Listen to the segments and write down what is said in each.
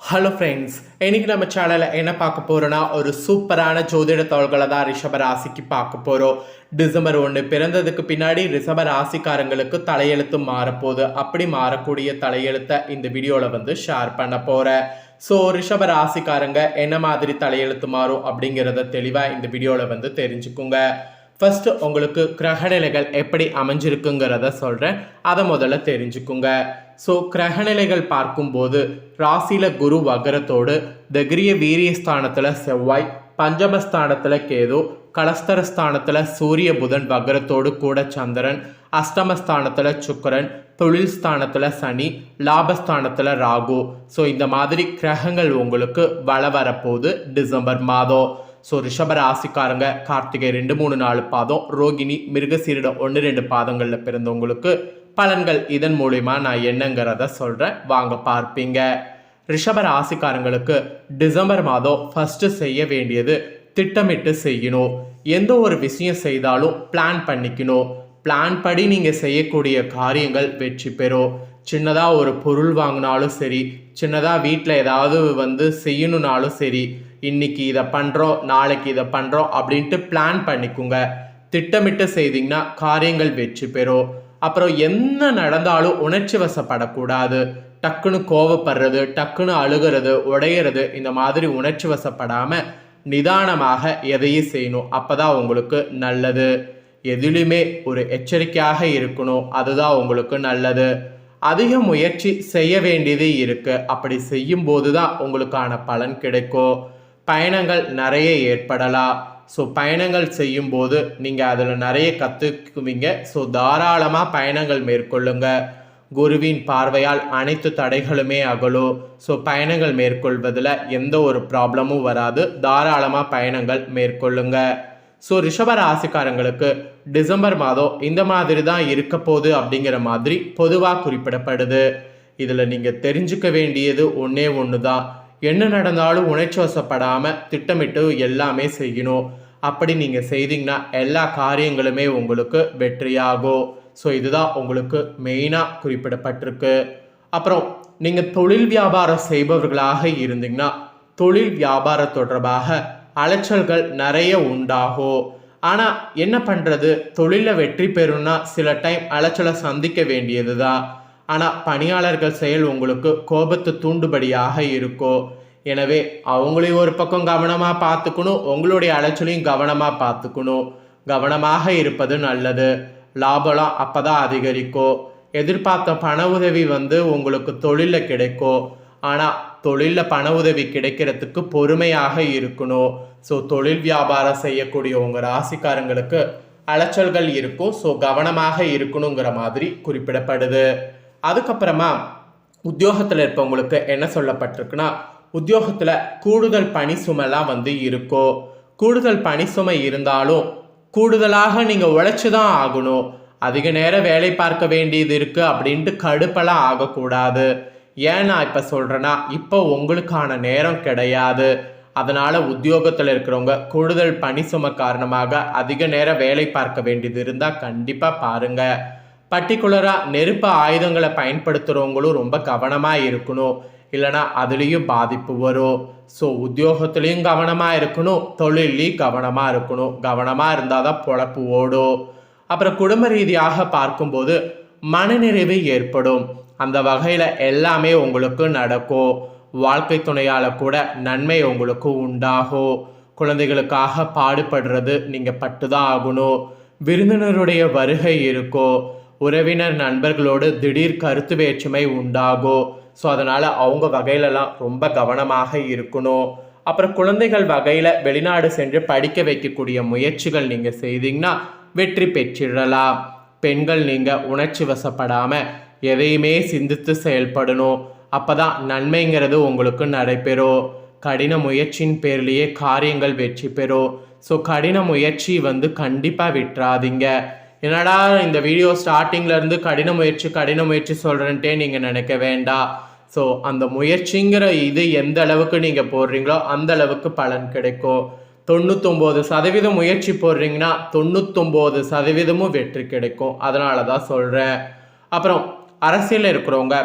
Hello friends இன்னைக்கு நம்ம சேனலில் என்ன பார்க்க போகிறோன்னா ஒரு சூப்பரான ஜோதிட தோள்களை தான் ரிஷப ராசிக்கு பார்க்க போகிறோம் டிசம்பர் ஒன்று பிறந்ததுக்கு பின்னாடி ரிஷப ராசிக்காரங்களுக்கு தலையெழுத்து மாறப்போகுது. அப்படி மாறக்கூடிய தலையெழுத்தை இந்த வீடியோவில் வந்து ஷேர் பண்ண போகிறேன் ஸோ ரிஷப ராசிக்காரங்க என்ன மாதிரி தலையெழுத்து மாறும் அப்படிங்கிறத தெளிவாக இந்த வீடியோவில் வந்து தெரிஞ்சுக்குங்க. ஃபஸ்ட்டு உங்களுக்கு கிரகநிலைகள் எப்படி அமைஞ்சிருக்குங்கிறத சொல்கிறேன் அதை முதல்ல தெரிஞ்சுக்குங்க. ஸோ கிரகநிலைகள் பார்க்கும்போது ராசியில் குரு வகரத்தோடு தகிரிய வீரியஸ்தானத்தில் செவ்வாய் பஞ்சமஸ்தானத்தில் கேது கலஸ்தரஸ்தானத்தில் சூரிய புதன் வகரத்தோடு கூட சந்திரன் அஷ்டமஸ்தானத்தில் சுக்கரன் தொழில் ஸ்தானத்தில் சனி லாபஸ்தானத்தில் ராகு. ஸோ இந்த மாதிரி கிரகங்கள் உங்களுக்கு வள வரப்போகுது டிசம்பர் மாதம். ஸோ ரிஷப ராசிக்காரங்க கார்த்திகை ரெண்டு மூணு நாலு பாதம் ரோகிணி மிருகசீரிடம் ஒன்று ரெண்டு பாதங்களில் பிறந்தவங்களுக்கு பலன்கள் இதன் மூலிமா நான் என்னங்கிறத சொல்கிறேன் வாங்க பார்ப்பீங்க. ரிஷப ராசிக்காரங்களுக்கு டிசம்பர் மாதம் ஃபஸ்ட்டு செய்ய வேண்டியது திட்டமிட்டு செய்யணும். எந்த ஒரு விஷயம் செய்தாலும் பிளான் பண்ணிக்கணும். பிளான் படி நீங்கள் செய்யக்கூடிய காரியங்கள் வெற்றி பெறும். சின்னதாக ஒரு பொருள் வாங்கினாலும் சரி சின்னதாக வீட்டில் ஏதாவது வந்து செய்யணுனாலும் சரி இன்னைக்கு இதை பண்ணுறோம் நாளைக்கு இதை பண்ணுறோம் அப்படின்ட்டு பிளான் பண்ணிக்கோங்க. திட்டமிட்டு செய்தீங்கன்னா காரியங்கள் வெற்றி பெறும். அப்புறம் என்ன நடந்தாலும் உணர்ச்சி வசப்படக்கூடாது. டக்குன்னு கோவப்படுறது டக்குன்னு அழுகிறது உடையிறது இந்த மாதிரி உணர்ச்சி வசப்படாமல் நிதானமாக எதையும் செய்யணும். அப்போ தான் உங்களுக்கு நல்லது. எதிலுமே ஒரு எச்சரிக்கையாக இருக்கணும். அதுதான் உங்களுக்கு நல்லது. அதிக முயற்சி செய்ய வேண்டியது இருக்குது அப்படி செய்யும் போது தான் உங்களுக்கான பலன் கிடைக்கும். பயணங்கள் நிறைய ஏற்படலாம். ஸோ பயணங்கள் செய்யும்போது நீங்கள் அதில் நிறைய கற்றுக்குவீங்க ஸோ தாராளமாக பயணங்கள் மேற்கொள்ளுங்க. குருவின் பார்வையால் அனைத்து தடைகளுமே அகலும். ஸோ பயணங்கள் மேற்கொள்வதில் எந்த ஒரு ப்ராப்ளமும் வராது. தாராளமாக பயணங்கள் மேற்கொள்ளுங்க. ஸோ ரிஷப ராசிக்காரங்களுக்கு டிசம்பர் மாதம் இந்த மாதிரி தான் இருக்க போகுது அப்படிங்கிற மாதிரி பொதுவாக குறிப்பிடப்படுது. இதில் நீங்கள் தெரிஞ்சுக்க வேண்டியது ஒன்றே ஒன்று தான் என்ன நடந்தாலும் உணர்ச்சோசப்படாமல் திட்டமிட்டு எல்லாமே செய்யணும். அப்படி நீங்கள் செய்தீங்கன்னா எல்லா காரியங்களுமே உங்களுக்கு வெற்றியாகும். ஸோ இதுதான் உங்களுக்கு மெயினாக குறிப்பிடப்பட்டிருக்கு. அப்புறம் நீங்கள் தொழில் வியாபாரம் செய்பவர்களாக இருந்தீங்கன்னா தொழில் வியாபாரம் தொடர்பாக அலைச்சல்கள் நிறைய உண்டாகும். ஆனால் என்ன பண்ணுறது தொழிலில் வெற்றி பெறும்னா சில டைம் அலைச்சலை சந்திக்க வேண்டியது தான் ஆனால் பணியாளர்கள் செயல் உங்களுக்கு கோபத்தை தூண்டுபடியாக இருக்கும் எனவே அவங்களையும் ஒரு பக்கம் கவனமாக பார்த்துக்கணும் உங்களுடைய அலைச்சலையும் கவனமாக பார்த்துக்கணும். கவனமாக இருப்பது நல்லது. லாபம்லாம் அப்போ தான் அதிகரிக்கும் எதிர்பார்த்த பண உதவி வந்து உங்களுக்கு தொழிலில் கிடைக்கும் ஆனால் தொழிலில் பண உதவி கிடைக்கிறதுக்கு பொறுமையாக இருக்கணும். ஸோ தொழில் வியாபாரம் செய்யக்கூடிய உங்கள் ராசிக்காரங்களுக்கு அலைச்சல்கள் இருக்கும். ஸோ கவனமாக இருக்கணுங்கிற மாதிரி குறிப்பிடப்படுது. அதுக்கப்புறமா உத்தியோகத்தில் இருப்பவங்களுக்கு என்ன சொல்லப்பட்டிருக்குன்னா உத்தியோகத்தில் கூடுதல் பணி சுமைலாம் வந்து இருக்கும் கூடுதல் பணி சுமை இருந்தாலும் கூடுதலாக நீங்கள் உழைச்சி தான் ஆகணும். அதிக நேரம் வேலை பார்க்க வேண்டியது இருக்குது அப்படின்ட்டு கடுப்பெல்லாம் ஆகக்கூடாது. ஏன் நான் இப்போ சொல்கிறேன்னா இப்போ உங்களுக்கான நேரம் கிடையாது. அதனால் உத்தியோகத்தில் இருக்கிறவங்க கூடுதல் பணி சுமை காரணமாக அதிக நேரம் வேலை பார்க்க வேண்டியது இருந்தால் கண்டிப்பாக பாருங்கள் பர்டிகுலராக நெருப்பு ஆயுதங்களை பயன்படுத்துகிறவங்களும் ரொம்ப கவனமாக இருக்கணும். இல்லைனா அதுலேயும் பாதிப்பு வரும். ஸோ உத்தியோகத்துலேயும் கவனமாக இருக்கணும். தொழிலையும் கவனமாக இருக்கணும். கவனமாக இருந்தால் தான் பொழப்பு ஓடும். அப்புறம் குடும்ப ரீதியாக பார்க்கும்போது மனநிறைவு ஏற்படும். அந்த வகையில் எல்லாமே உங்களுக்கு நடக்கும். வாழ்க்கை துணையால் கூட நன்மை உங்களுக்கு உண்டாகும். குழந்தைகளுக்காக பாடுபடுறது நீங்கள் பட்டு தான் ஆகணும். விருந்தினருடைய வருகை இருக்கும். உறவினர் நண்பர்களோடு திடீர் கருத்து வேற்றுமை உண்டாகும் ஸோ அதனால் அவங்க வகையிலலாம் ரொம்ப கவனமாக இருக்கணும். அப்புறம் குழந்தைகள் வகையில் வெளிநாடு சென்று படிக்க வைக்கக்கூடிய முயற்சிகள் நீங்கள் செய்தீங்கன்னா வெற்றி பெற்றிடலாம். பெண்கள் நீங்கள் உணர்ச்சி வசப்படாமல் எதையுமே சிந்தித்து செயல்படணும். அப்போ தான் நன்மைங்கிறது உங்களுக்கு நடைபெறும். கடின முயற்சியின் பேர்லேயே காரியங்கள் வெற்றி பெறும். ஸோ கடின முயற்சி வந்து கண்டிப்பாக விட்டுறாதீங்க. என்னடா இந்த வீடியோ ஸ்டார்டிங்லேருந்து கடின முயற்சி கடின முயற்சி சொல்கிறேன்ட்டே நீங்கள் நினைக்க வேண்டாம் ஸோ அந்த முயற்சிங்கிற இது எந்த அளவுக்கு நீங்கள் போடுறீங்களோ அந்த அளவுக்கு பலன் கிடைக்கும். தொண்ணூத்தொம்போது சதவீதம் முயற்சி போடுறீங்கன்னா தொண்ணூத்தொம்போது சதவீதமும் வெற்றி கிடைக்கும். அதனால தான் சொல்கிறேன் அப்புறம் அரசியலில் இருக்கிறவங்க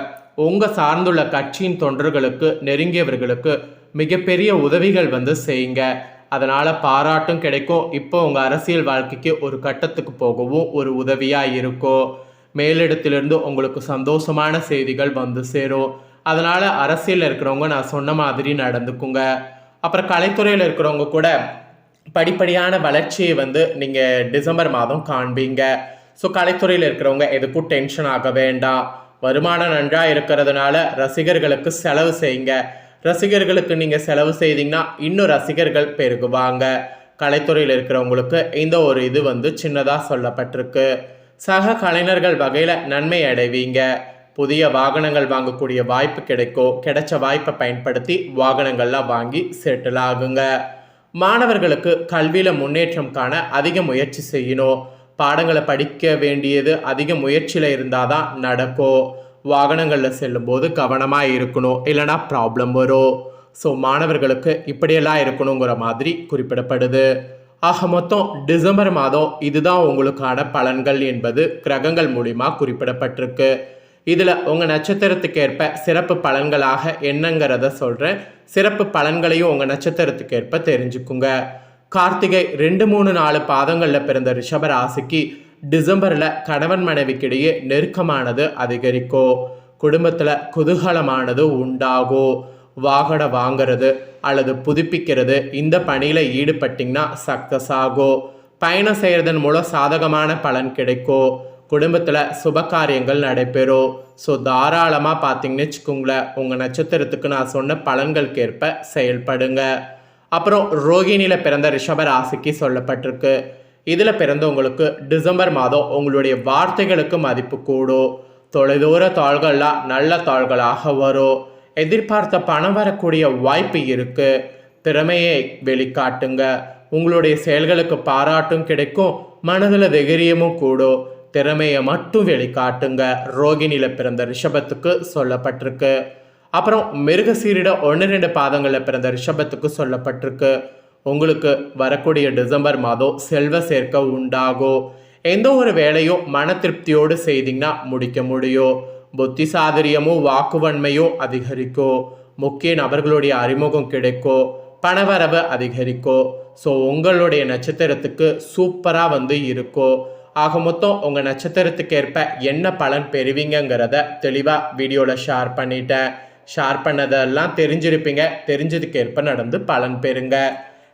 உங்கள் சார்ந்துள்ள கட்சியின் தொண்டர்களுக்கு நெருங்கியவர்களுக்கு மிகப்பெரிய உதவிகள் வந்து செய்யுங்க. அதனால் பாராட்டும் கிடைக்கும். இப்போ உங்கள் அரசியல் வாழ்க்கைக்கு ஒரு கட்டத்துக்கு போகவும் ஒரு உதவியாக இருக்கும் மேலிடத்திலிருந்து உங்களுக்கு சந்தோஷமான செய்திகள் வந்து சேரும். அதனால் அரசியலில் இருக்கிறவங்க நான் சொன்ன மாதிரி நடந்துக்குங்க. அப்புறம் கலைத்துறையில் இருக்கிறவங்க கூட படிப்படியான வளர்ச்சியை வந்து நீங்கள் டிசம்பர் மாதம் காண்பீங்க. ஸோ கலைத்துறையில் இருக்கிறவங்க எதுக்கும் டென்ஷன் ஆக வேண்டாம். வருமானம் நன்றாக இருக்கிறதுனால ரசிகர்களுக்கு செலவு செய்யுங்க. ரசிகர்களுக்கு நீங்கள் செலவு செய்தீங்கன்னா இன்னும் ரசிகர்கள் பெருகுவாங்க. கலைத்துறையில் இருக்கிறவங்களுக்கு இந்த ஒரு இது வந்து சின்னதாக சொல்லப்பட்டிருக்கு. சக கலைஞர்கள் வகையில் நன்மை அடைவீங்க. புதிய வாகனங்கள் வாங்கக்கூடிய வாய்ப்பு கிடைக்கும் கிடைச்ச வாய்ப்பை பயன்படுத்தி வாகனங்கள்லாம் வாங்கி செட்டில் ஆகுங்க. மாணவர்களுக்கு கல்வியில் முன்னேற்றம் காண அதிக முயற்சி செய்யணும். பாடங்களை படிக்க வேண்டியது அதிக முயற்சியில் இருந்தால் தான் நடக்கும். வாகனங்களில் செல்லும்போது கவனமாக இருக்கணும். இல்லைனா ப்ராப்ளம் வரும். ஸோ மாணவர்களுக்கு இப்படியெல்லாம் இருக்கணுங்கிற மாதிரி குறிப்பிடப்படுது. ஆக மொத்தம் டிசம்பர் மாதம் இதுதான் உங்களுக்கான பலன்கள் என்பது கிரகங்கள் மூலிமா குறிப்பிடப்பட்டிருக்கு. இதில் உங்கள் நட்சத்திரத்துக்கு ஏற்ப சிறப்பு பலன்களாக என்னங்கிறத சொல்கிறேன் சிறப்பு பலன்களையும் உங்கள் நட்சத்திரத்துக்கு ஏற்ப தெரிஞ்சுக்குங்க. கார்த்திகை ரெண்டு மூணு நாலு பாதங்களில் பிறந்த ரிஷப ராசிக்கு டிசம்பரில் கணவன் மனைவிக்கிடையே நெருக்கமானது அதிகரிக்கும் குடும்பத்தில் குதூகலமானது உண்டாகும் வாகனம் வாங்கிறது அல்லது புதுப்பிக்கிறது இந்த பணியில் ஈடுபட்டிங்கன்னா சக்ஸஸ் ஆகும் பயணம் செய்கிறதன் மூலம் சாதகமான பலன் கிடைக்கும் குடும்பத்தில் சுப காரியங்கள் நடைபெறும் ஸோ தாராளமாக பார்த்தீங்கன்னு வச்சுக்கோங்களேன் உங்கள் நட்சத்திரத்துக்கு நான் சொன்ன பலன்களுக்கு ஏற்ப செயல்படுங்க. அப்புறம் ரோகிணியில் பிறந்த ரிஷப ராசிக்கு சொல்லப்பட்டிருக்கு. இதில் பிறந்தவங்களுக்கு டிசம்பர் மாதம் உங்களுடைய வார்த்தைகளுக்கு மதிப்பு கூடும். தொலைதூர தாள்கள்லாம் நல்ல தாள்களாக வரும். எதிர்பார்த்த பணம் வரக்கூடிய வாய்ப்பு இருக்குது திறமையை வெளிக்காட்டுங்க. உங்களுடைய செயல்களுக்கு பாராட்டும் கிடைக்கும். மனதில் தைரியமும் கூடும். திறமையை மட்டும் வெளிக்காட்டுங்க. ரோகிணியில் பிறந்த ரிஷபத்துக்கு சொல்லப்பட்டிருக்கு. அப்புறம் மிருகசீரிட ஒன்று ரெண்டு பாதங்களில் பிறந்த ரிஷபத்துக்கு சொல்லப்பட்டிருக்கு. உங்களுக்கு வரக்கூடிய டிசம்பர் மாதம் செல்வ சேர்க்க உண்டாகும் எந்த ஒரு வேலையும் மன திருப்தியோடு செய்தீங்கன்னா முடிக்க முடியும். புத்தி சாதுரியமும் வாக்குவன்மையும் அதிகரிக்கும் முக்கிய நபர்களுடைய அறிமுகம் கிடைக்கும் பணவரவு அதிகரிக்கும் ஸோ உங்களுடைய நட்சத்திரத்துக்கு சூப்பராக வந்து இருக்கும் ஆக மொத்தம் உங்கள் நட்சத்திரத்துக்கு ஏற்ப என்ன பலன் பெறுவீங்கங்கிறத தெளிவாக வீடியோவில் ஷேர் பண்ணிட்டேன். ஷேர் பண்ணதெல்லாம் தெரிஞ்சிருப்பீங்க. தெரிஞ்சதுக்கு ஏற்ப நடந்து பலன் பெறுங்க.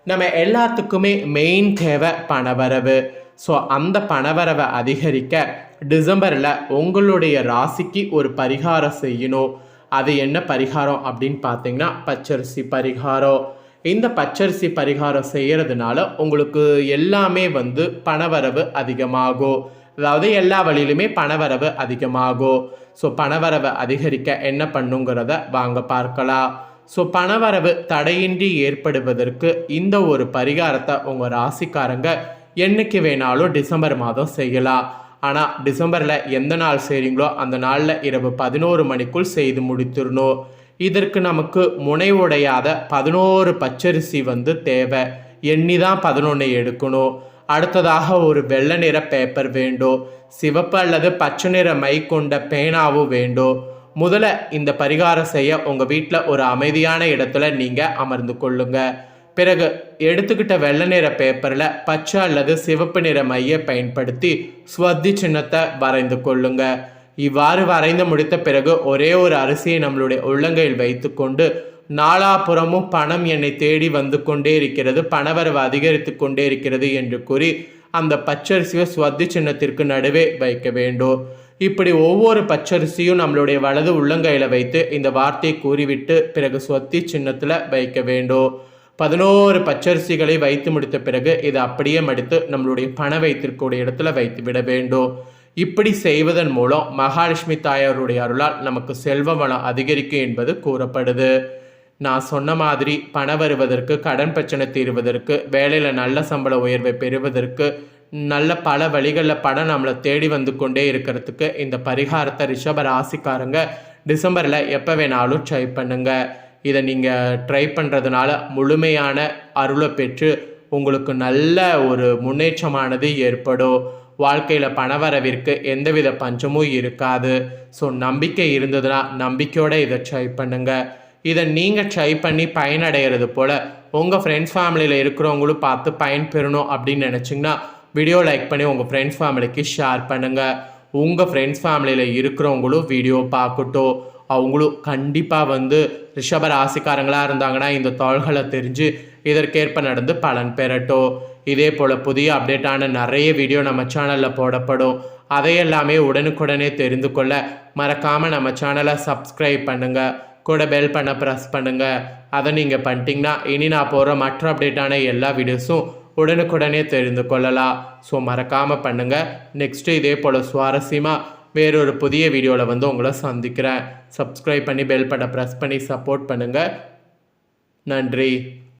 நம்ம எல்லாத்துக்குமே மெயின் தேவை பணவரவு. ஸோ அந்த பணவரவை அதிகரிக்க டிசம்பரில் உங்களுடைய ராசிக்கு ஒரு பரிகாரம் செய்யணும். அது என்ன பரிகாரம் அப்படின்னு பார்த்தீங்கன்னா பச்சரிசி பரிகாரம். இந்த பச்சரிசி பரிகாரம் செய்கிறதுனால உங்களுக்கு எல்லாமே வந்து பணவரவு அதிகமாகும். அதாவது எல்லா வழியிலுமே பணவரவு அதிகமாகும். ஸோ பணவரவை அதிகரிக்க என்ன பண்ணுங்கிறத வாங்க பார்க்கலாம். ஸோ பணவரவு தடையின்றி ஏற்படுவதற்கு இந்த ஒரு பரிகாரத்தை உங்கள் ராசிக்காரங்க என்னைக்கு வேணாலும் டிசம்பர் மாதம் செய்யலாம். ஆனால் டிசம்பரில் எந்த நாள் செய்கிறீங்களோ அந்த நாளில் இரவு பதினோரு மணிக்குள் செய்து முடித்துடணும். இதற்கு நமக்கு முனைவுடையாத பதினோரு பச்சரிசி வந்து தேவை. எண்ணி தான் பதினொன்று எடுக்கணும். அடுத்ததாக ஒரு வெள்ளை நிற பேப்பர் வேண்டும். சிவப்பு அல்லது பச்சை நிற மை கொண்ட பேனாவும் வேண்டும். முதல்ல இந்த பரிகாரம் செய்ய உங்கள் வீட்டில் ஒரு அமைதியான இடத்துல நீங்கள் அமர்ந்து கொள்ளுங்க. பிறகு எடுத்துக்கிட்ட வெள்ளை நிற பேப்பரில் பச்சை அல்லது சிவப்பு நிற மைய பயன்படுத்தி ஸ்வத்தி சின்னத்தை வரைந்து கொள்ளுங்க. இவ்வாறு வரைந்து முடித்த பிறகு ஒரே ஒரு அரிசியை நம்மளுடைய உள்ளங்கையில் வைத்துக்கொண்டு நாலாபுறமும் பணம் என்னை தேடி வந்து கொண்டே இருக்கிறது பணவரவு அதிகரித்து கொண்டே இருக்கிறது என்று கூறி அந்த பச்சரிசியை ஸ்வத்தி சின்னத்திற்கு நடுவே வைக்க வேண்டும். இப்படி ஒவ்வொரு பச்சரிசியும் நம்மளுடைய வலது உள்ளங்கையில் வைத்து இந்த வார்த்தையை கூறிவிட்டு பிறகு சொத்தி சின்னத்தில் வைக்க வேண்டும். பதினோரு பச்சரிசிகளை வைத்து முடித்த பிறகு இதை அப்படியே மடித்து நம்மளுடைய பண வைத்திருக்கக்கூடிய இடத்துல வைத்து விட வேண்டும். இப்படி செய்வதன் மூலம் மகாலட்சுமி தாயாருடைய அருளால் நமக்கு செல்வ வளம் அதிகரிக்கும் என்பது கூறப்படுது. நான் சொன்ன மாதிரி பணம் வருவதற்கு கடன் பிரச்சனை தீர்வதற்கு வேலையில் நல்ல சம்பள உயர்வை பெறுவதற்கு நல்ல பல வழிகளில் பணம் நம்மளை தேடி வந்து கொண்டே இருக்கிறதுக்கு இந்த பரிகாரத்தை ரிஷப ராசிக்காரங்க டிசம்பரில் எப்போ வேணாலும் ட்ரை பண்ணுங்க. இதை நீங்கள் ட்ரை பண்ணுறதுனால முழுமையான அருளை பெற்று உங்களுக்கு நல்ல ஒரு முன்னேற்றமானது ஏற்படும். வாழ்க்கையில் பணவரவிற்கு எந்தவித பஞ்சமும் இருக்காது. ஸோ நம்பிக்கை இருந்ததுன்னா நம்பிக்கையோடு இதை ட்ரை பண்ணுங்கள் இதை நீங்கள் ட்ரை பண்ணி பயனடைகிறது போல் உங்கள் ஃப்ரெண்ட்ஸ் ஃபேமிலியில் இருக்கிறவங்களும் பார்த்து பயன்பெறணும் அப்படின்னு நினச்சிங்கன்னா வீடியோ லைக் பண்ணி உங்கள் ஃப்ரெண்ட்ஸ் ஃபேமிலிக்கு ஷேர் பண்ணுங்கள் உங்கள் ஃப்ரெண்ட்ஸ் ஃபேமிலியில் இருக்கிறவங்களும் வீடியோ பார்க்கட்டும். அவங்களும் கண்டிப்பாக வந்து ரிஷப ராசிக்காரங்களாக இருந்தாங்கன்னா இந்த தாள்களை தெரிஞ்சு இதற்கேற்ப நடந்து பலன் பெறட்டும். இதே போல் புதிய அப்டேட்டான நிறைய வீடியோ நம்ம சேனலில் போடப்படும். அதையெல்லாமே உடனுக்குடனே தெரிந்து கொள்ள மறக்காமல் நம்ம சேனலை சப்ஸ்கிரைப் பண்ணுங்கள் கூட பெல் பண்ண ப்ரெஸ் பண்ணுங்கள் அதை நீங்கள் பண்ணிட்டீங்கன்னா இனி நான் போகிற மற்ற அப்டேட்டான எல்லா வீடியோஸும் உடனுக்குடனே தெரிந்து கொள்ளலாம் ஸோ மறக்காமல் பண்ணுங்கள் நெக்ஸ்ட்டு இதே போல் சுவாரஸ்யமாக வேறொரு புதிய வீடியோவில் வந்து உங்களை சந்திக்கிறேன். சப்ஸ்கிரைப் பண்ணி பெல் பட்டை ப்ரெஸ் பண்ணி சப்போர்ட் பண்ணுங்கள் நன்றி.